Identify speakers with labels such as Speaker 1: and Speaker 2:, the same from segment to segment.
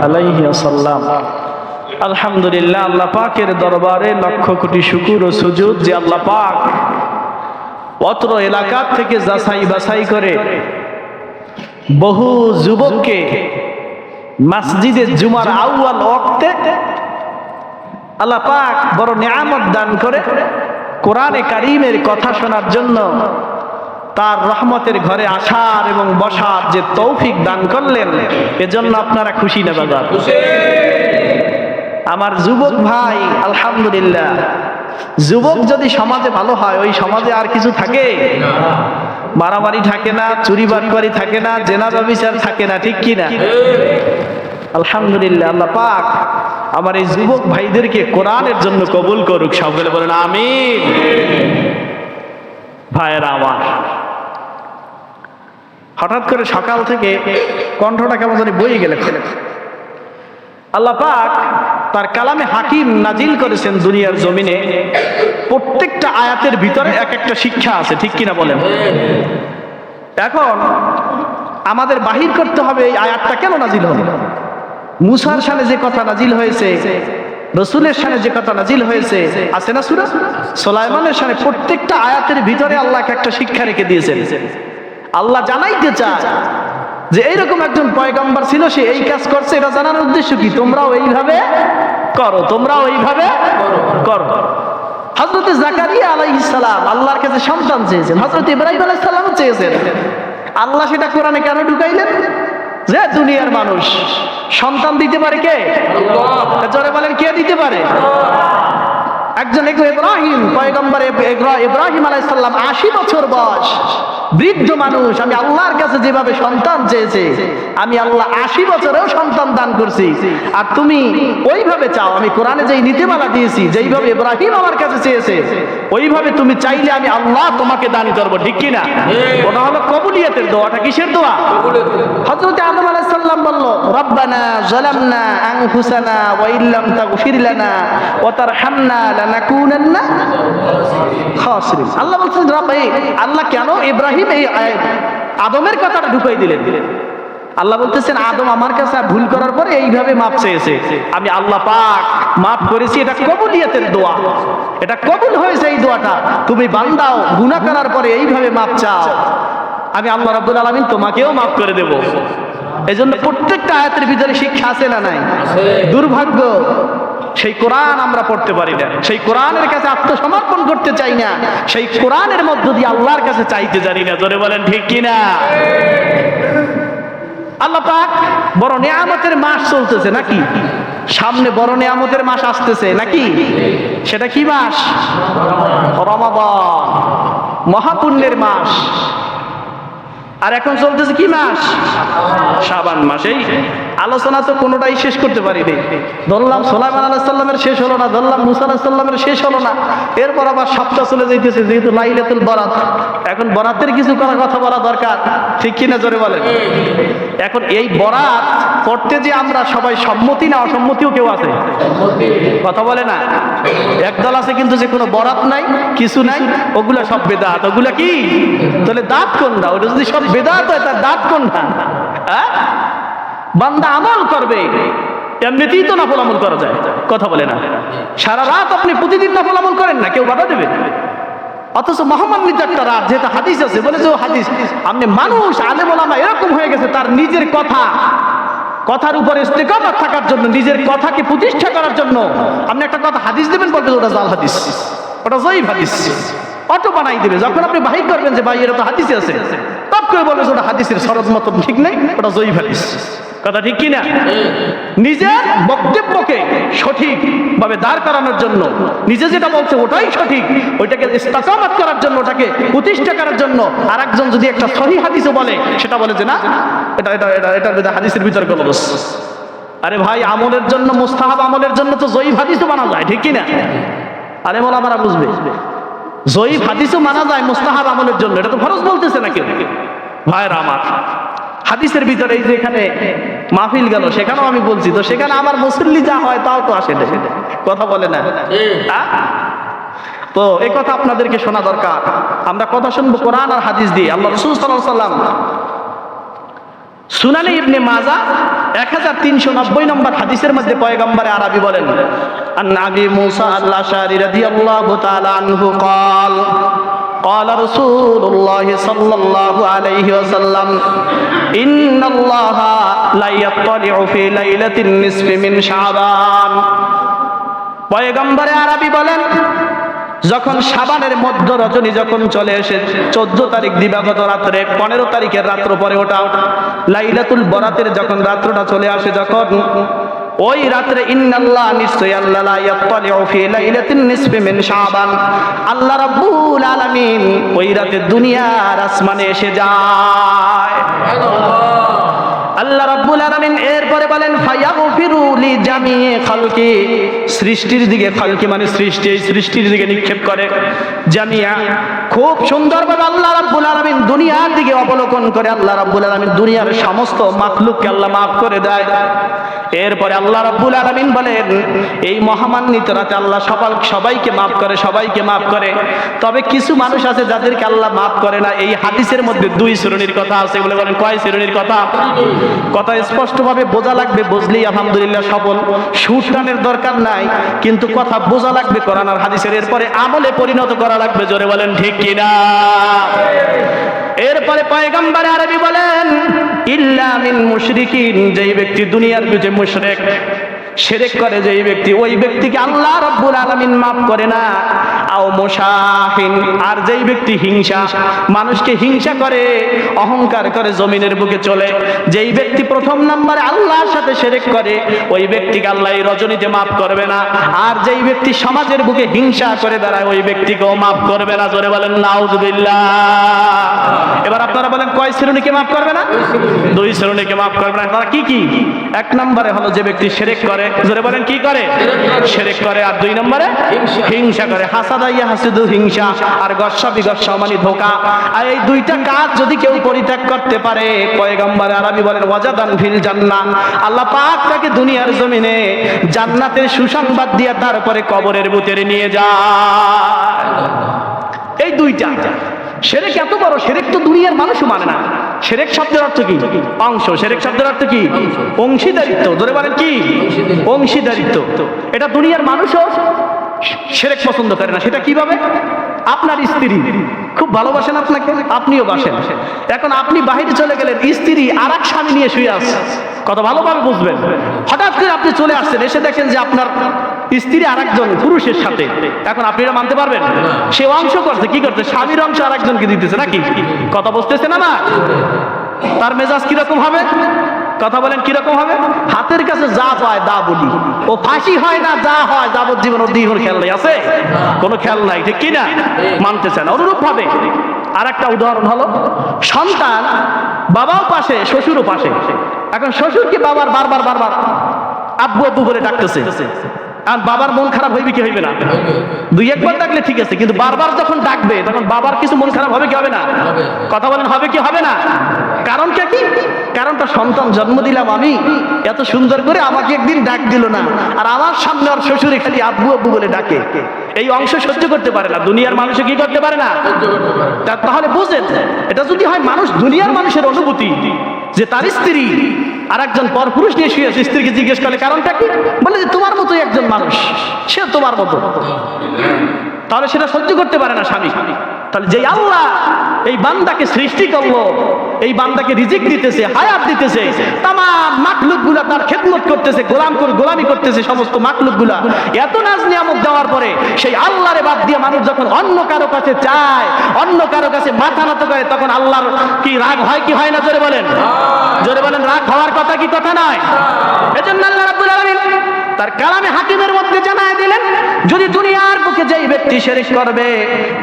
Speaker 1: আলাইহি আলহামদুলিল্লাহ, আল্লাহ পাকের দরবারে লক্ষ কোটি শুকুর ও সুজুদ যে আল্লাহ পাক অত্র এলাকার থেকে যাচাই বাছাই করে বহু যুবককে মসজিদে জুমার আউয়াল ওয়াক্তে আল্লাহ পাক বড় নিয়ামত দান করে কোরআনে কারিমের কথা শোনার জন্য তার রহমতের ঘরে আসার এবং বসার যে তৌফিক দান করলেন, এজন্য আপনারা খুশি না বাবা? আমার যুবক ভাই, আলহামদুলিল্লাহ। যুবক যদি সমাজে ভালো হয়, ওই সমাজে আর কিছু থাকে? মারামারি থাকে না, চুরি বাটবারি থাকে না, জেনা ব্যবচার থাকে না, ঠিক কি না আলহামদুলিল্লাহ, আল্লাহ পাক আমার এই যুবক ভাইদেরকে কোরআনের জন্য কবুল করুক। সকলে বলেন, আমিন। ভাইয়েরা আমার। হঠাৎ করে সকাল থেকে কণ্ঠটা কেমন জানি বই গেলে আল্লাহ পাক তার কালামে হাকিম নাজিল করেছেন দুনিয়ার জমিনে। প্রত্যেকটা আয়াতের ভিতরে এক একটা শিক্ষা আছে, ঠিক কিনা বলেন? এখন আমাদের বাহির করতে হবে এই আয়াতটা কেন নাজিল হবে মুসার সানে যে কথা নাজিল হয়েছে, রসুলের সানে যে কথা নাজিল হয়েছে, আছে না সুরা? সোলাইমানের সানে প্রত্যেকটা আয়াতের ভিতরে আল্লাহকে একটা শিক্ষা রেখে দিয়েছেন। আল্লাহ জানাইতে চায় যে এইরকম একজন পয়গম্বর ছিল সে এই কাজ করছে এটা জানার উদ্দেশ্য কি? তোমরাও এইভাবে করো তোমরাও এইভাবে করো। হজরত জাকারিয়া আলাইহিস সালাম আল্লাহর কাছে সন্তান চেয়েছেন হজরত ইব্রাহিম আলাইহিস সালাম চেয়েছেন। আল্লাহ সেটা কোরআনে কেন ঢুকাইলেন? যে দুনিয়ার মানুষ সন্তান দিতে পারে কে? জোরে বলেন কে দিতে পারে? একজন ইব্রাহিম পয়গম্বর ইব্রাহিম আলাইসাল্লাম আশি বছর বয়স। বৃদ্ধ মানুষ, আমি আল্লাহর কাছে যেভাবে সন্তান চেয়েছে, আমি আল্লাহ আশি বছরেও সন্তান দান করছি। আর তুমি ওইভাবে চাও, আমি কোরআনে যেই নীতিমালা দিয়েছি, যেইভাবে ইব্রাহিম আমার কাছে চেয়েছে, ওইভাবে তুমি চাইলে আমি আল্লাহ তোমাকে দান করব, ঠিক কিনা ওটা হলো কবুলিয়াতের দোয়াটা কিসের দোয়া? হযরত আদম আলাইহিস সালাম বলল, রব্বানা যালামনা আনফুসানা ওয়া ইল্লাম তাগফির লানা ওয়া তারহামনা লানাকুনান্না খাসিরিন. আল্লাহ বলছেন, রব, এই আল্লাহ কেন ইব্রাহিম এই আদমের কথাটা ঢুকাই দিলেন। আল্লাহ বলতেছেন আদম আমার কাছে ভুল করার পরে এইভাবে মাপ চেয়েছে। আমি আল্লাহ পাক মাফ করেছি এটা কবুলিয়াতের দোয়া। এটা কবুল হয়েছে এই দোয়াটা। তুমি বান্দাও গুনাহ করার পরে এইভাবে মাপ চাও। আমি আল্লাহ রাব্বুল আলামিন তোমাকেও মাফ করে দেব। এই জন্য প্রত্যেকটা আয়াতের ভিতরে শিক্ষা আছে না নাই? দুর্ভাগ্য। সেই কোরআন আমরা পড়তে পারি না। সেই কোরআনের কাছে আত্মসমর্পণ করতে চাই না। সেই কোরআনের মধ্য দিয়ে আল্লাহর কাছে চাইতে জানি না। জোরে বলেন, ঠিক কিনা আল্লাহ পাক বড় নিয়ামতের মাস চলতেছে নাকি? সামনে বড় নিয়ামতের মাস আসতেছে নাকি? সেটা কি মাস? রমাদান। মহাপুণ্যের মাস। আর এখন চলতেছে কি মাস? শাবান মাস। এই আলোচনা তো কোনোটাই শেষ করতে পারিনি। ধরলাম সোলাইমান আলাহ সাল্লামের শেষ হলো না, ধরলাম মুসা আলাহ সাল্লামের শেষ হলো না। এরপর আবার সপ্তাহ চলে যাইতেছে, যেহেতু লাইলাতুল বরাত। এখন বরাতের কিছু করার কথা বলা দরকার। ঠিক কিনা জোরে বলেন? এখন এই বরাত পড়তে যে আমরা সবাই সম্মতি না অসম্মতিও কেউ আছে? কথা বলে না? একদল আছে কিন্তু যে কোনো বরাত নাই, কিছু নাই, ওগুলা সব বেদাত। ওগুলা কি? তাহলে দাঁত কোনটা? ওটা যদি সব বেদাত হয়, তার দাঁত কোনটা? হ্যাঁ? বান্দা আমল করবে, এমনিতেই তো নফল আমল করা যায়। কথা বলে না। সারা রাত আপনি প্রতিদিন নফল আমল করেন না, কেউ বাধা দেবে। অথচ মহামান্বিত একটা রাত, যেহেতু হাদিস আছে, বলে যে ও হাদিস, আপনি মানুষ আলেম ওলামা এরকম হয়ে গেছে, তার নিজের কথা, কথার উপরে ইস্তেকামত থাকার জন্য, নিজের কথাকে প্রতিষ্ঠা করার জন্য, আপনি একটা কথা হাদিস দেবেন, বলবেন ওটা জাল হাদিস, ওটা জয়ীফ হাদিস, অটো বানাই দেবে। যখন আপনি বাহির করবেন যে, ভাই, এটা তো হাদিসে আছে। করে বলবেন ওটা হাদিসের সরজ মতন ঠিক নেই, ওটা জয়ীফ হাদিস। কথা ঠিক কিনা? নিজের বক্তব্যকে সঠিক ভাবে দাঁড় করানোর জন্য, নিজে যেটা বলছে ওটাই সঠিক, ওইটাকে ইস্তাকামাত করার জন্য, ওটাকে প্রতিষ্ঠা করার জন্য আর একজন যদি একটা সহি হাদিসও বলে, সেটা বলে যে না, এটা এটা এটা ভিতরে হাদিসের ভিতরে গলবস আরে ভাই, আমলের জন্য, মুস্তাহাব আমলের জন্য তো জয়ীফ হাদিসও মানা যায়, ঠিক কিনা? আরে বলা আমরা বুঝবে। জয়ীফ হাদিসও মানা যায় মুস্তাহাব আমলের জন্য, এটা তো ফরজ বলতেছে না কেউ ভাইয়ের আমার হাদিসের ভিতরে এই যে এখানে মাহফিল গেল সেখানেও আমি বলছি তো সেখানে আমার মুসল্লি যা হয় তাও তো আসে না কথা বলে না আ? তো এই কথা আপনাদেরকে শোনা দরকার আমরা কথা শুনবো কোরআন আর হাদিস দিয়ে আল্লাহ রসুল সাল্লাহ সাল্লাম সুনানি ইবনে মাজা এক হাজার তিনশো নব্বই নম্বর হাদিসের মধ্যে পয়গম্বরে আরবি বলেন আন আবি মুসা আল্লাহ শারি রাদিয়াল্লাহু তাআলা আনহু قال قال رسول الله صلى الله عليه وسلم إن الله لا يطلع في ليلة النصف من شعبان পয়গম্বরে আরবি বলেন যখন সাবানের মধ্য রজনী যখন চলে এসে চোদ্দ তারিখ দিবাগত রাত্রে পনেরো তারিখের রাত্র পরে ওটা লাইলাতুল বরাতের যখন রাত্রটা চলে আসে যখন ওই রাত্রে ইন্নাল্লাহ নিশ্চয় আল্লাহ লা ইয়াত্তালিউ ফি লাইলাতিন নিসফি মিন শাবান। আল্লাহ রাব্বুল আলামিন ওই রাতে দুনিয়ার আসমানে এসে যায়। আল্লাহ রাব্বুল আলামিন এরপরে বলেন ফায়াগফিরু লি জামিয়ে খালকি, সৃষ্টির দিকে খালকি মানে সৃষ্টি সৃষ্টির দিকে নিক্ষেপ করে। জামিয়া খুব সুন্দরভাবে আল্লাহ রাব্বুল আলামিন দুনিয়ার দিকে অবলোকন করে, আল্লাহ রাব্বুল আলামিন দুনিয়ার সমস্ত মাখলুককে আল্লাহ মাফ করে দেয়। এরপরে আল্লাহ রাব্বুল আলামিন বলেন, এই মহামান্বিত রাতে আল্লাহ সবাই সবাইকে মাফ করে, সবাইকে মাফ করে। তবে কিছু মানুষ আছে যাদেরকে আল্লাহ মাফ করে না। এই হাদিসের মধ্যে দুই শ্রেণির কথা আছে বলে বলেন। কয় শ্রেণির কথা? কথা স্পষ্টভাবে বোঝা লাগবে, বুঝলেই আলহামদুলিল্লাহ সফল, সুরটানের দরকার নাই, কিন্তু কথা বোঝা লাগবে করানার হাদিসের। এরপরে আমলে পরিণত করা লাগবে, জোরে বলেন ঠিক কিনা? এরপরে পয়গম্বর আরবি বলেন, ইল্লা মিন মুশরিকিন যেই ব্যক্তি দুনিয়ার বুঝে মুশরিক। শিরক করে যেই ব্যক্তি, ওই ব্যক্তিকে আল্লাহ রব্বুল আলামিন মাফ করে না। আও মুশাহিন, আর যেই ব্যক্তি হিংসা, মানুষকে হিংসা করে, অহংকার করে জমিনের বুকে চলে, যেই ব্যক্তি প্রথম নম্বরে আল্লাহর সাথে শিরক করে, ওই ব্যক্তিকে আল্লাহ এই রজনীতে মাফ করবে না। আর যেই ব্যক্তি সমাজের বুকে হিংসা করে বেড়ায়, ওই ব্যক্তিকেও মাফ করবে না। জোরে বলেন, নাউজুবিল্লাহ। এবার আপনারা বলেন, কয় শ্রেণীকে মাফ করবে না? দুই শ্রেণীকে মাফ করবে না। তারা কি কি? এক নম্বরে হলো যে ব্যক্তি সেরেক করে জোরে বলেন কি করে? সেরেক করে আর দুই নম্বরে? হিংসা। করে। হাসাদাইয়া হাসিদু হিংসা আর গস্সা বিগস্সা মানে ধোকা। আর এই দুইটা কাজ যদি কেউ পরিত্যাগ করতে পারে পয়গম্বর আরবি বলেন ওয়াজাদান ফিল জান্নাহ। আল্লাহ পাক তাকে দুনিয়ার জমিনে জান্নাতের সুসংবাদ দিয়ে তারপরে কবরের ভিতরে নিয়ে যায়। এই দুইটা। সেরেক এত বড় সেরেক তো দুনিয়ার মানুষও মানে না। সেরেক শব্দের অর্থ কি? অংশ। সেরেক শব্দের অর্থ কি? অংশীদারিত্ব। ধরে বলেন কি? অংশীদারিত্ব। এটা দুনিয়ার মানুষও সেরেক পছন্দ করে না। সেটা কীভাবে? আপনার স্ত্রী। খুব ভালোবাসেন আপনাকে? আপনিও বাসেন। এখন আপনি বাহিরে চলে গেলেন, স্ত্রী আর এক স্বামী নিয়ে শুয়ে আছে। কত ভালোভাবে বুঝবেন। হঠাৎ করে আপনি চলে আসছেন, এসে দেখেন যে আপনার স্ত্রী আর একজন পুরুষের সাথে। এখন আপনি এটা মানতে পারবেন? সে অংশ করছে, কি করছে? স্বামীর অংশ আর একজনকে দিতেছে নাকি? কথা বুঝতেছে না না তার মেজাজ কীরকম হবে? কথা বলেন কীরকম হবে? হাতের কাছে যা পায় দা বলি। ও ফাঁসি হয় না, যা হয়, যাবজ্জীবন ওর দ্বিগুণ খেয়াল নাই, আছে? কোনো খেয়াল নাই, ঠিক কিনা? মানতেছে না অনুরূপ ভাবে আর একটা উদাহরণ হলো, সন্তান বাবাও পাশে, শ্বশুরও পাশে। এখন শ্বশুরকে বাবার বারবার বারবার আব্বু আব্বু বলে ডাকতেছে। আর বাবার মন খারাপ হইবে কি হইবে না? দুই একবার ডাকলে ঠিক আছে কিন্তু বারবার যখন ডাকবে তখন বাবার কিছু মন খারাপ হবে কি হবে না? কথা বলেন হবে কি হবে না? কারণটা কি? কারণটা সন্তান জন্ম দিলাম আমি এত সুন্দর করে আমাকে একদিন ডাক দিল না আর আমার সামনে আর শ্বশুরে খালি আব্বু আব্বু বলে ডাকে। এই অংশ সহ্য করতে পারে না দুনিয়ার মানুষে কি করতে পারে না? তাহলে বুঝেন এটা যদি হয় মানুষ দুনিয়ার মানুষের অনুভূতি যে তার স্ত্রী আর একজন পর পুরুষ নিয়ে শুয়ে আছে, স্ত্রীকে জিজ্ঞেস করলে, কারণটা কি? বলে যে, তোমার মতোই একজন মানুষ সে তোমার মতো। তাহলে সেটা সহ্য করতে পারে না স্বামী। তাহলে যেই আল্লাহ এই বান্দাকে সৃষ্টি করল, এই বান্দাকে রিজিক দিতেছে, হায়াত দিতেছে, তামাম মাকলুকগুলা তার খেদমত করতেছে, গোলাম করে গোলামি করতেছে, সমস্ত মাকলুকগুলা এত নাজ নিয়ামত দেওয়ার পরে সেই আল্লাহরে বাদ দিয়ে মানুষ যখন অন্য কারও কাছে চায়, অন্য কারও কাছে মাথা নত করে, তখন আল্লাহর কি রাগ হয় কি হয় না জোরে বলেন? বলেন, রাগ হওয়ার কথা কি কথা নয়? এজন্য আল্লাহ রাব্বুল আলামিন তার কালামে হাকিমের মধ্যে জানায় দিলেন, যদি দুনিয়ার বুকে যেই ব্যক্তি শিরক করবে,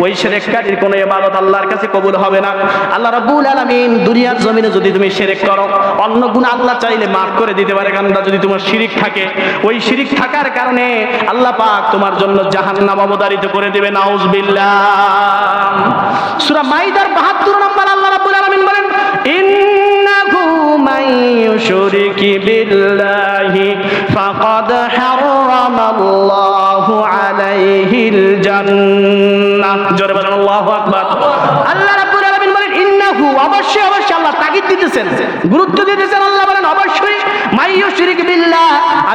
Speaker 1: ওই শিরককারীর কোনো ইবাদত আল্লাহর কাছে কবুল হবে না। আল্লাহ রাব্বুল আলামিন দুনিয়ার জমিনে যদি তুমি শিরক করো, অন্য গুণ আল্লাহ চাইলে মাফ করে দিতে পারে, কারণ যদি তোমার শিরিক থাকে, ওই শিরিক থাকার কারণে আল্লাহ পাক তোমার জন্য জাহান্নাম অবধারিত করে দেবে, নাউজুবিল্লাহ। সূরা মাইদার 72 يشرك بالله فقد حرم الله عليه الجنة জোরে বলেন আল্লাহু আকবার আল্লাহ রাব্বুল আলামিন বলেন ইন্নাহু অবশ্যই অবশ্যই আল্লাহ তাগিদ দিতেছেন গুরুত্ব দিতেছেন আল্লাহ বলেন অবশ্যই মাইয়ু শিরিক বিল্লাহ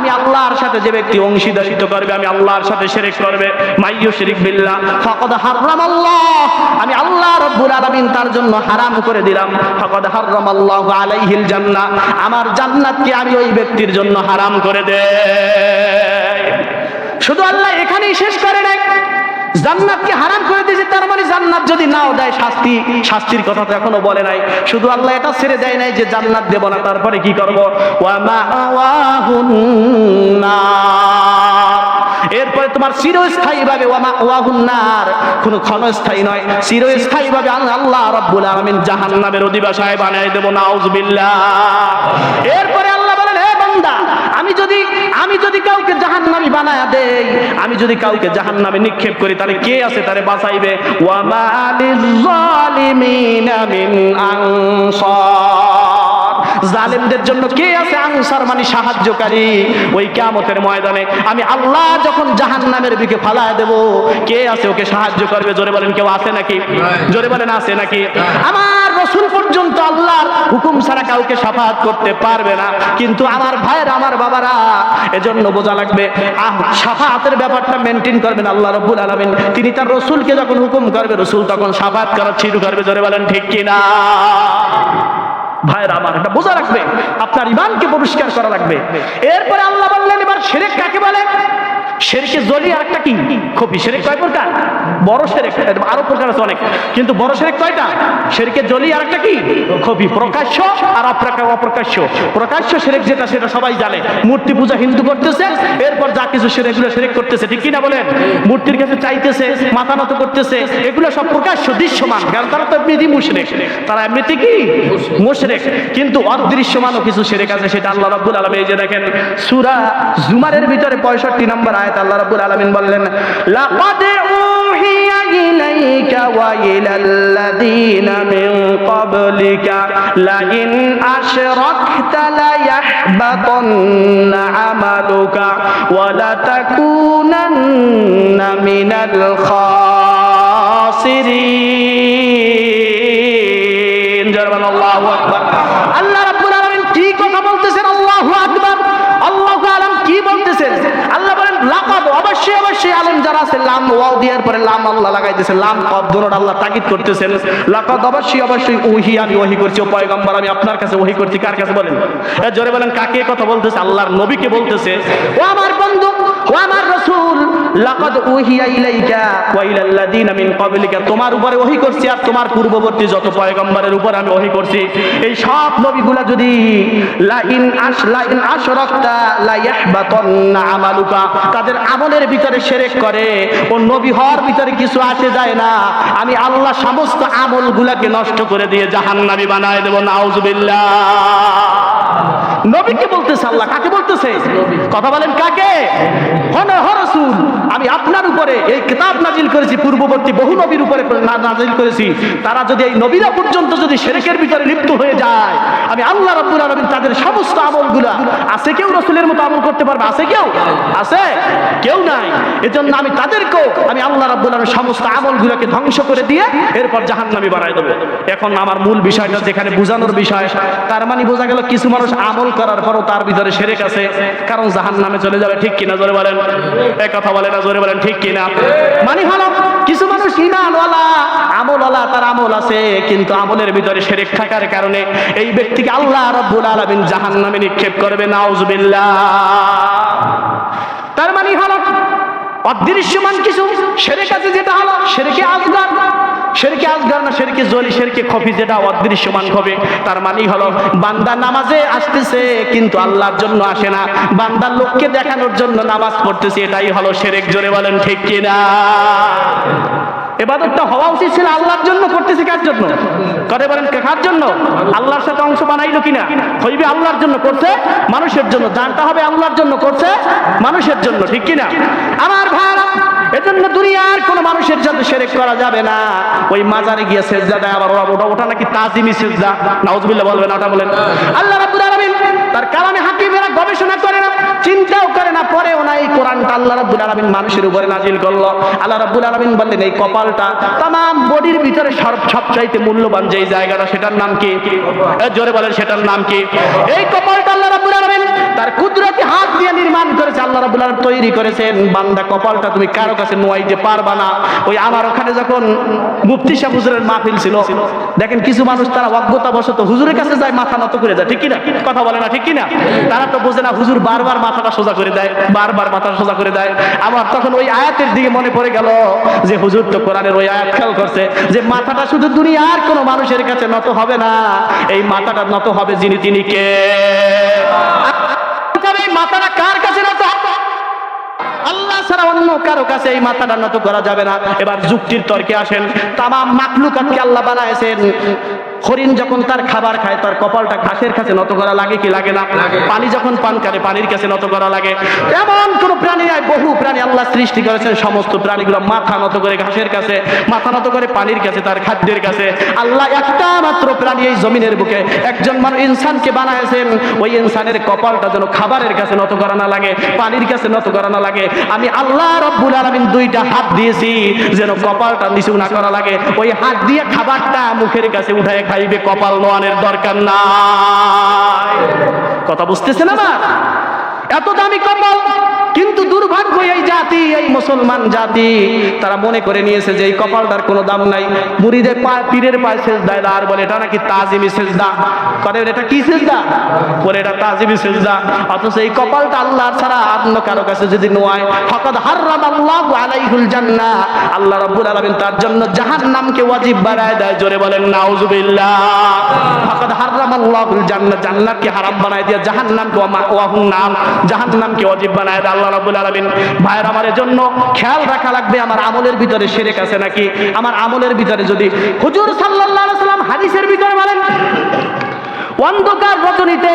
Speaker 1: আমি আল্লাহর সাথে যে ব্যক্তি অংশীদারিত্ব করবে, আমি আল্লাহর সাথে শিরিক করবে। মাইয়ু শিরিক বিল্লাহ। ফাকাদ হারাম আল্লাহ আমি আল্লাহ রব্বুল আলামিন তার জন্য হারাম করে দিলাম। ফাকাদ হারাম আল্লাহ আলাইহিল জান্নাহ। আমার জান্নাতকে আমি ওই ব্যক্তির জন্য হারাম করে দেই। শুধু আল্লাহ এখানেই শেষ করে নাই। জান্নাতকে হারাম করে দিয়েছে, তার মানে জান্নাত যদি নাও দেয় শাস্তি। শাস্তির কথা তো এখনও বলে নাই। শুধু আল্লাহ এটা ছেড়ে দেয় নাই যে জান্নাত দেব না, তারপরে কি করব। এরপরে তোমার চিরস্থায়ী ভাবে ওয়াহুন্নার কোনো ক্ষণস্থায়ী নয়। চিরস্থায়ী ভাবে আল্লাহ রব্বুল আলামিন জাহান্নামের অধিবাসায় বানাই দেব, নাউজুবিল্লাহ। এরপরে আল্লাহ বলেন হে বান্দা আমি যদি আমি যদি কাউকে জাহান নামি বানায় দেই, আমি যদি কাউকে জাহান নামে নিক্ষেপ করি, তাহলে কে আছে তারে বাঁচাইবে? ওয়া মালিজ জালেমদের জন্য কে আছে আনসার মানে সাহায্যকারী? ওই কিয়ামতের ময়দানে আমি আল্লাহ যখন জাহান্নামের দিকে ফালায় দেব, কে আছে ওকে সাহায্য করবে? জোরে বলেন কেউ আছে নাকি? জোরে বলেন আছে নাকি? আমার রসুল পর্যন্ত আল্লাহর হুকুম ছাড়া কাউকে সাফাত করতে পারবে না। কিন্তু আমার ভাইয়ের, আমার বাবারা, এজন্য বোঝা লাগবে সাফাতের ব্যাপারটা মেনটেন করবেন আল্লাহ রব্বুল আলামিন। তিনি তার রসুলকে যখন হুকুম করবে, রসুল তখন সাফাত করার শুরু করবে। জোরে বলেন ঠিক কিনা? ভাইরা আমার এটা বোঝা রাখবে আপনার ইমানকে পরিষ্কার করা লাগবে। এরপরে আল্লাহ বললেন, এবার সেরেক কাকে বলে? সেরেকে জলি আর একটা কি? খুবই সেরেক কয় প্রকার? বড় শেরেক আরও প্রকার আছে অনেক। কিন্তু বড় শেরেক কয়টা? জলি আর একটা কি? খপি প্রকাশ্য আর অপ্রকা- অপ্রকাশ্য। প্রকাশ্য শেরেক যেটা, সেটা সবাই জানে। মূর্তি পূজা হিন্দু করতেছে, এরপর যা কিছু সেরে এগুলো শেরেক করতেছে। ঠিক কিনা বলেন? মূর্তির কাছে চাইতেছে, মাথা নত করতেছে। এগুলো সব প্রকাশ্য, দৃশ্যমান। কারণ তারা তো মুশরেক। তারা এমনিতে কি? মুশরেক। কিন্তু অদৃশ্যমানও কিছু আছে, সেটা আল্লাহ রাব্বুল আলামিন। এই যে দেখেন, সূরা জুমারের ভিতরে 65 নম্বর আয়াত আল্লাহ রাব্বুল আলামিন বললেন, লাকাদ উহিয়া ইলাইকা ওয়া ইলাল্লাযীনা মিন ক্বাবলিকা লাইন আশরাকতা লায়াহবাতান্না আমালুকা ওয়া লাতাকুনান্না মিনাল খাসিরিন জারবান আল্লাহু আকবার আল্লাহ রাব্বুল আলামিন কি কথা বলতেছেন আল্লাহু আকবার আল্লাহু আলাম কি বলতেছেন আল্লাহ বলেন লাকাদ, অবশ্যই অবশ্যই আলেম যারা আছে, লাম ওয়াও দেওয়ার পরে লাম আল্লাহ লাগাইতেছেন লাম আল্লাহ তাকিদ করতেছেন। লাকাদ, অবশ্যই অবশ্যই ওহি আমি ওহি করছি। ও পয়গম্বর, আমি আপনার কাছে ওহি করছি, কার কাছে বলেন? জোরে বলেন, কাকে কথা বলতেছে? আল্লাহর নবীকে বলতেছে। ও আমার বন্ধু, ও আমার লাকাদ ওয়া মিন ক্বাবলিকা। তোমার উপরে ওহি করছি আর তোমার পূর্ববর্তী যত পয়গম্বরের উপর আমি ওহি করছি। এই সব নবীগুলা যদি লা ইন আশ, লা ইন আশরাকতা, লা ইয়াহবাতান্না আমালুকা তাদের আমলের ভিতরে সেরেক করে। ও নবী হওয়ার ভিতরে কিছু আসে যায় না। আমি আল্লাহ সমস্ত আমলগুলাকে নষ্ট করে দিয়ে জাহান্নাবি বানায় দেবো, নাউজুবিল্লাহ। নবীকে বলতেছে আল্লাহ, কাকে বলতেছে? কথা বলেন কাকে? হরসুল আমি আপনার উপরে এই কিতাব নাজিল করেছি, পূর্ববর্তী বহু নবীর উপরে নাজিল করেছি। তারা যদি এই নবীরা পর্যন্ত যদি শেরেকের ভিতরে লিপ্ত হয়ে যায়, আমি আল্লাহ রাব্বুল আলামিন তাদের সমস্ত আমলগুলা আছে কেউ রসুলের মতো আমল করতে পারবে? আছে কেউ? আছে? কেউ নাই। এজন্য আমি তাদেরকেও, আমি আল্লাহ রাব্বুল আলামিন সমস্ত আমলগুলোকে ধ্বংস করে দিয়ে এরপর জাহান্নামী বানায় দেবো। এখন আমার মূল বিষয়টা যেখানে বোঝানোর বিষয়, তার মানে বোঝা গেল কিছু মানুষ আমল করার পরও তার ভিতরে সেরেক আছে। কারণ জাহান নামে চলে যাবে, ঠিক কিনা জোরে বলেন? এক কথা বলে না, জোরে বলেন, ঠিক কিনা? মানে হলো, কিছু মানুষ ইমানওয়ালা, আমলওয়ালা, তার আমল আছে, কিন্তু আমলের ভিতরে সেরেক থাকার কারণে এই ব্যক্তিকে আল্লাহ রব্বুল আলামিন জাহান নামে নিক্ষেপ করবে, নাউজুবিল্লাহ। তার মানে হলো, অদৃশ্যমান কিছু সেরেক আছে যেটা হলো, সেরেকে আজগার সেরেকে আজগার না, সেরেকে জলি, সেরেকে খফি যেটা অদৃশ্যমান হবে। তার মানেই হলো, বান্দা নামাজে আসতেছে, কিন্তু আল্লাহর জন্য আসে না। বান্দার লোককে দেখানোর জন্য নামাজ পড়তেছে, এটাই হলো সেরেক। জোরে বলেন, ঠিক কিনা? এবাদতটা হওয়া উচিত ছিল আল্লাহর জন্য, করতেছে কার জন্য? করে বলেন, কার জন্য? আল্লাহর সাথে অংশ বানাইলো কিনা? হইবে আল্লাহর জন্য করছে, মানুষের জন্য। জানটা হবে আল্লাহর জন্য করছে, মানুষের জন্য, ঠিক কিনা? আমার ভাইরা এজন্য দুনিয়ার কোন মানুষের সাথে সেরেক করা যাবে না। ওই মাজারে গিয়ে সেজদা দেয়, আবার ওরা ওটা ওটা নাকি তাজিমি সেজদা। নাউজুবিল্লাহ বলবেন, ওটা বলেন। আল্লাহ রাব্বুল আলামিন তার কালামে হাকিমেরা গবেষণা করে না, চিন্তাও করে না পরেও না এই কোরআনটা আল্লাহ রাব্বুল আলামিন মানুষের উপরে নাজিল করল। আল্লাহ রাব্বুল আলামিন বললেন, এই কপালটা তাম বডির ভিতরে সব- সবচাইতে মূল্যবান যেই জায়গাটা, সেটার নাম কি? জোরে বলেন, সেটার নাম কি? এই কপালটা আল্লাহ রাব্বুল আলামিন তার কুদরতি হাত দিয়ে নির্মাণ করেছে, আল্লাহ রাব্বুল আলামিন তৈরি করেছেন। বান্দা, কপালটা তুমি কারও কাছে নোয়াইতে পারবা না। ওই আমার ওখানে যখন মুফতি সাহেব হুজুরের মাহফিল ছিল, দেখেন কিছু মানুষ তারা অজ্ঞতা বশত হুজুরের কাছে যায়, মাথা নত করে যায় ঠিক কিনা? কথা বলে না, ঠিক কিনা? তারা তো বোঝে না, হুজুর বারবার মাথাটা সোজা করে দেয়, বারবার মাথা সোজা করে দেয়। আমার তখন ওই আয়াতের দিকে মনে পড়ে গেল যে হুজুর তো কোরআনের ওই আয়াত খেয়াল করছে যে মাথাটা শুধু দুনিয়ার কোনো মানুষের কাছে নত হবে না, এই মাথাটা নত হবে যিনি তিনি কে? মাথাটা কার কাছে নত আল্লাহ ছাড়া অন্য কারও কাছে এই মাথাটা নত করা যাবে না। এবার যুক্তির তর্কে আসেন। তামাম মাকলুকাতকে আল্লাহ বানাইছেন। হরিণ যখন তার খাবার খায় তার কপালটা ঘাসের কাছে নত করা লাগে কি লাগে না? পানি যখন পান করে পানির কাছে নত করা লাগে। এমন কোন প্রাণী নাই বহু প্রাণী আল্লাহ সৃষ্টি করেছেন সমস্ত প্রাণীগুলো মাথা নত করে ঘাসের কাছে মাথা নত করে পানির কাছে তার খাদ্যের কাছে। আল্লাহ একটা মাত্র প্রাণী এই জমিনের বুকে একজন মানুষ ইনসানকে বানাইছেন ওই ইনসানের কপালটা যেন খাবারের কাছে নত করা না লাগে পানির কাছে নত করা না লাগে। আমি আল্লাহ রব্বুল আলামিন দুইটা হাত দিয়েছি যেন কপালটা নিচু না করা লাগে। ওই হাত দিয়ে খাবারটা মুখের কাছে উঠায় খাইবে কপাল নোয়ানের দরকার না কথা বুঝতেছেন আমার? এত দামি কপাল কিন্তু দুর্ভাগ্য এই জাতি, এই মুসলমান জাতি, তারা মনে করে নিয়েছে যে এই কপালটার কোনো দাম নাই। মুড়িদের পা পীরের পায়ে দেয়, আর বলে, এটা নাকি তাজিমি সেজদা? করে এটা কি সেজদা? বলে, এটা তাজিমি সেজদা। অথচ এই কপালটা আল্লাহ ছাড়া অন্য কারও কাছে যদি নোয়ায়, ফকাদ হাররাম আল্লাহ আলাইহুল জান্নাহ। আল্লাহ রাব্বুল আলামিন তার জন্য জাহান্নামকে ওয়াজিব বানায় দেয়, জোরে বলেন, নাউজুবিল্লাহ। ফকাদ হাররাম আল্লাহুল জান্নাহ। জান্নাতকে হারাম বানায় দিয়ে জাহান্নামকে ওয়াহুন নাম জাহান্নামকে অজীব বানায় দেয়। আল্লাহ রাব্বুল আলামিন, ভাইয়ের, আমার জন্য খেয়াল রাখা লাগবে, আমার আমলের ভিতরে শিরক আছে নাকি? আমার আমলের ভিতরে যদি হুজুর সাল্লাল্লাহু আলাইহি সাল্লাম হাদিসের ভিতরে বলেন অন্ধকার রজনীতে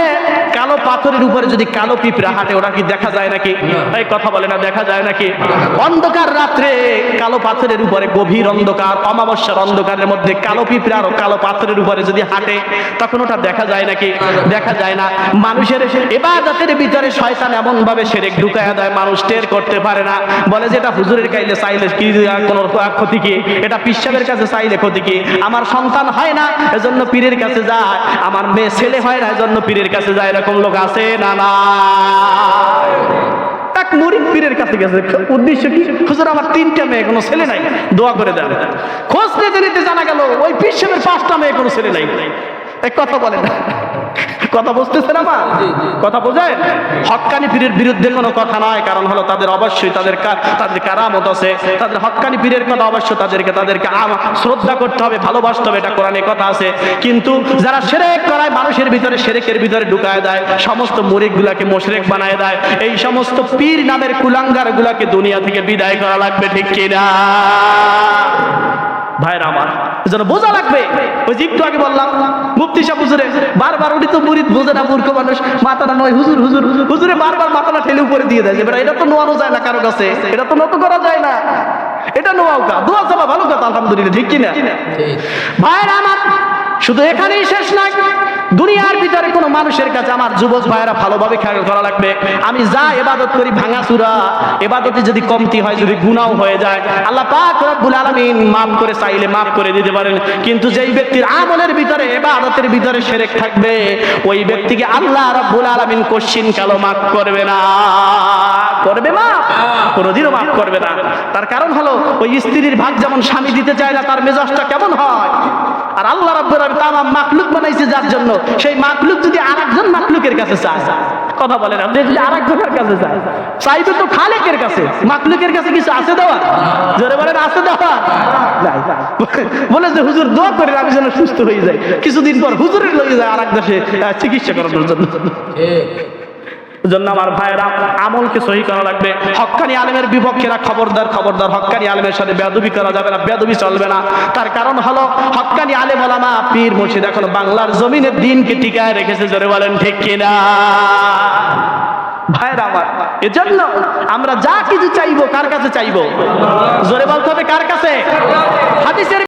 Speaker 1: কালো পাথরের উপরে যদি কালো পিঁপড়া হাঁটে ওরা কি দেখা যায় নাকি? এই কথা বলে না দেখা যায় নাকি? অন্ধকার রাত্রে কালো পাথরের উপরে গভীর অন্ধকার অমাবস্যার অন্ধকারের মধ্যে কালো পিঁপড়া আর কালো পাথরের উপরে যদি হাঁটে তখন ওটা দেখা যায় নাকি? দেখা যায় না। মানুষের এবাদতের ভিতরে শয়তান এমন ভাবে সেরেক ঢুকায় দেয় মানুষ টের করতে পারে না। বলে যে এটা হুজুরের কাইলে চাইলে কি কোনো ক্ষতি কি? এটা পিসাবের কাছে চাইলে ক্ষতি কি? আমার সন্তান হয় না এজন্য পীরের কাছে যায় আমার মেয়ে ছেলে হয় না জন্য পীরের কাছে যায়, এরকম লোক আছে না না এক মুরিদ পীরের কাছে গেছে। উদ্দেশ্য কি? খুচরা আমার তিনটা মেয়ে, কোনো ছেলে নাই। দোয়া করে দেন। খোঁজ নিতে জানা গেল, ওই পিসাবের পাঁচটা মেয়ে, কোনো ছেলে নাই। কথা বলে না কথা বুঝতেছেন আমার কথা বোঝেন? হক্কানি পীরের বিরুদ্ধে কোনো কথা নয় কারণ হলো তাদের অবশ্যই তাদের তাদের কারামত আছে। তাদের হক্কানি পীরের কথা অবশ্য তাদেরকে তাদেরকে শ্রদ্ধা করতে হবে ভালোবাসতে হবে এটা কোরআনে কথা আছে। কিন্তু যারা সেরেক করায় মানুষের ভিতরে সেরেকের ভিতরে ঢুকায় দেয় সমস্ত মুরিক গুলাকে মোশরেক বানায় দেয়। এই সমস্ত পীর নামের কুলাঙ্গার গুলাকে দুনিয়া থেকে বিদায় করা লাগবে ঠিক কিনা? ভাইরা আমার এজন্য বোঝা লাগবে। ওই যে একটু আগে বললাম মুফতি সাহেব হুজুরে বারবার উনি তো মুরিদ বোঝে না মূর্খ মানুষ মাথাটা নয় হুজুর হুজুর হুজুর বারবার মাথাটা ঠেলে উপরে দিয়ে দেয় এবার এটা তো নোয়ানো যায় না কারও কাছে এটা তো নত করা যায় না। এটা নোয়াও কা দোয়া ভালো কথা আলহামদুলিল্লাহ ঠিক কিনা? ভাইরা আমার শুধু এখানেই শেষ নাই দুনিয়ার ভিতরে কোনো মানুষের কাছে আমার যুবক ভাইয়েরা ভালোভাবে খেয়াল করা লাগবে। আমি যা এবাদত করি ভাঙা ভাঙাচুরা এবাদতে যদি কমতি হয়, যদি গুনাও হয়ে যায়, আল্লাহ পাক রব্বুল আলামিন মাফ করে চাইলে মাফ করে দিতে পারেন। কিন্তু যেই ব্যক্তির আমলের ভিতরে এবাদতের ভিতরে সেরেক থাকবে, ওই ব্যক্তিকে আল্লাহ রব্বুল আলামিন কোশ্চিন কালো মাফ করবে না। করবে মা কোনোদিনও মাফ করবে না। তার কারণ হলো, ওই স্ত্রীর ভাগ যেমন স্বামী দিতে চায় না, তার মেজাজটা কেমন হয়? আর আল্লাহ রাব্বুল আলামিন তামাম মাখলুক বানাইছে যার জন্য। সেই মাখলুক যদি আরেকজন মাখলুকের কাছে চায়, কথা বলেন আপনি, যদি আরেকজনের কাছে চায়, চাইবে তো খালেকের কাছে। মাখলুকের কাছে কিছু আছে দেওয়া জোরে বলেন, আছে দেওয়া নাই বলে যে, হুজুর, দোয়া করে আমি যেন সুস্থ হয়ে যাই। কিছুদিন পর হুজুরের লয়ে যায় আরেক দেশে চিকিৎসা করানোর জন্য। জন্য আমার ভাইয়েরা, আমলকে সহি করা লাগবে। হক্কানি আলেমের বিপক্ষেরা খবরদার খবরদার। হক্কানি আলেমের সাথে বেদবি করা যাবে না বেদবি চলবে না। তার কারণ হলো হক্কানি আলেম ওলামা পীর মুর্শিদ এখন বাংলার জমিনের দিনকে টিকায় রেখেছে, জোরে বলেন ঠিক কিনা? ভাইয়েরা আমার, এজন্য আমরা যা কিছু চাইব, কার কাছে চাইব? জোরে বলতে হবে কার কাছে? হাদিসের